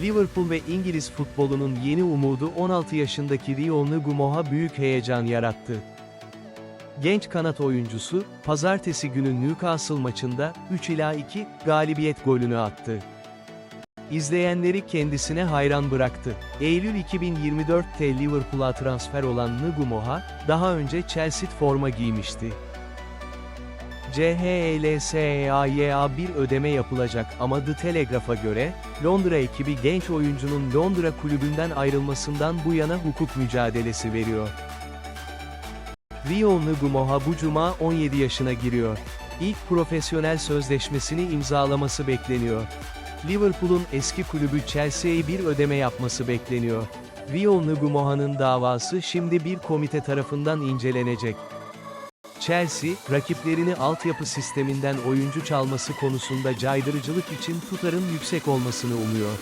Liverpool ve İngiliz futbolunun yeni umudu 16 yaşındaki Rio Ngumoha büyük heyecan yarattı. Genç kanat oyuncusu, pazartesi günü Newcastle maçında 3 ila 2 galibiyet golünü attı. İzleyenleri kendisine hayran bıraktı. Eylül 2024'te Liverpool'a transfer olan Ngumoha, daha önce Chelsea forma giymişti. CHLSEA'ya bir ödeme yapılacak ama The Telegraph'a göre, Londra ekibi genç oyuncunun Londra kulübünden ayrılmasından bu yana hukuk mücadelesi veriyor. Rio Ngumoha bu cuma 17 yaşına giriyor. İlk profesyonel sözleşmesini imzalaması bekleniyor. Liverpool'un eski kulübü Chelsea'ye bir ödeme yapması bekleniyor. Rio Ngumoha'nın davası şimdi bir komite tarafından incelenecek. Chelsea, rakiplerini altyapı sisteminden oyuncu çalması konusunda caydırıcılık için tutarın yüksek olmasını umuyor.